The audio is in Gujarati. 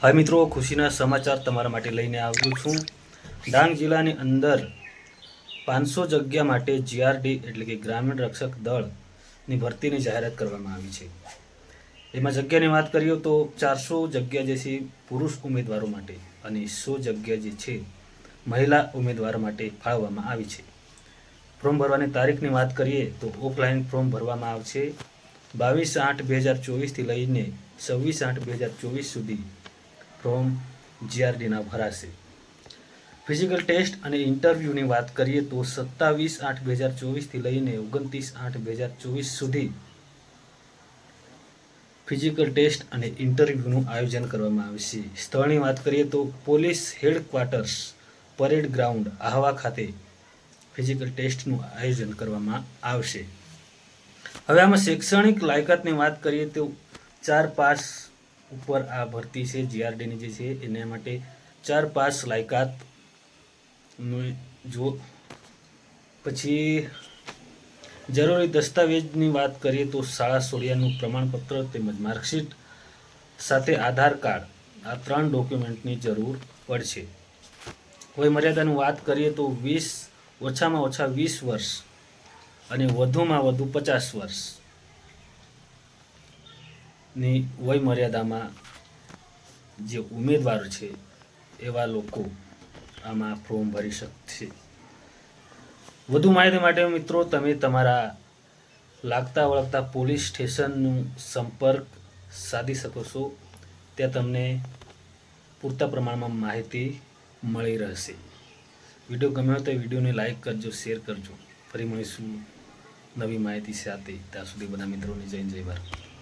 હા મિત્રો, ખુશીના સમાચાર તમારા માટે લઈને આવ્યો છું. ડાંગ જિલ્લાની અંદર પાંચસો જગ્યા માટે જીઆરડી એટલે કે ગ્રામીણ રક્ષક દળની ભરતીની જાહેરાત કરવામાં આવી છે. એમાં જગ્યાની વાત કરીએ તો ચારસો જગ્યા જે છે પુરુષ ઉમેદવારો માટે અને સો જગ્યા જે છે મહિલા ઉમેદવારો માટે ફાળવવામાં આવી છે. ફોર્મ ભરવાની તારીખની વાત કરીએ તો ઓફલાઈન ફોર્મ ભરવામાં આવશે. બાવીસ આઠ બે હજાર ચોવીસથી લઈને છવ્વીસ આઠ બે હજાર ચોવીસ સુધી ફોર્મ જીઆરડીના ભરાશે. ફિઝિકલ ટેસ્ટ અને ઇન્ટરવ્યૂની વાત કરીએ તો સત્તાવીસ આઠ બે હજાર ચોવીસથી લઈને ઓગણત્રીસ આઠ બે હજાર ચોવીસ સુધી ફિઝિકલ ટેસ્ટ અને ઇન્ટરવ્યૂનું આયોજન કરવામાં આવશે સ્થળની વાત કરીએ તો police headquarters parade ground Ahwa ખાતે ફિઝિકલ ટેસ્ટનું આયોજન કરવામાં આવશે. હવે આમાં શૈક્ષણિક લાયકાતની વાત કરીએ તો ચાર પાસ ઉપર આ ભરતી છે જીઆરડીની જે છે, એના માટે ચાર પાસ લાયકાત જો પછી જરૂરી દસ્તાવેજની વાત કરીએ તો શાળા સોડિયાનું પ્રમાણપત્ર તેમજ માર્કશીટ સાથે આધાર કાર્ડ આ ત્રણ ડોક્યુમેન્ટની જરૂર પડશે. વય મર્યાદાની વાત કરીએ તો વીસ ઓછામાં ઓછા વીસ વર્ષ અને વધુમાં વધુ પચાસ વર્ષ. ની વય મર્યાદામાં જે ઉમેદવાર છે, એવા લોકો આમાં ફોર્મ ભરી શકશે. વધુ માહિતી માટે મિત્રો, તમે તમારા લાગતા વળગતા પોલીસ સ્ટેશનનું સંપર્ક સાધી શકો છો. ત્યાં તમને પૂરતા પ્રમાણમાં માહિતી મળી રહેશે. વીડિયો ગમ્યો તો વિડીયોને લાઈક કરજો શેર કરજો. ફરી મળીશું નવી માહિતી સાથે. ત્યાં સુધી બધા મિત્રોને જય જય ભારત.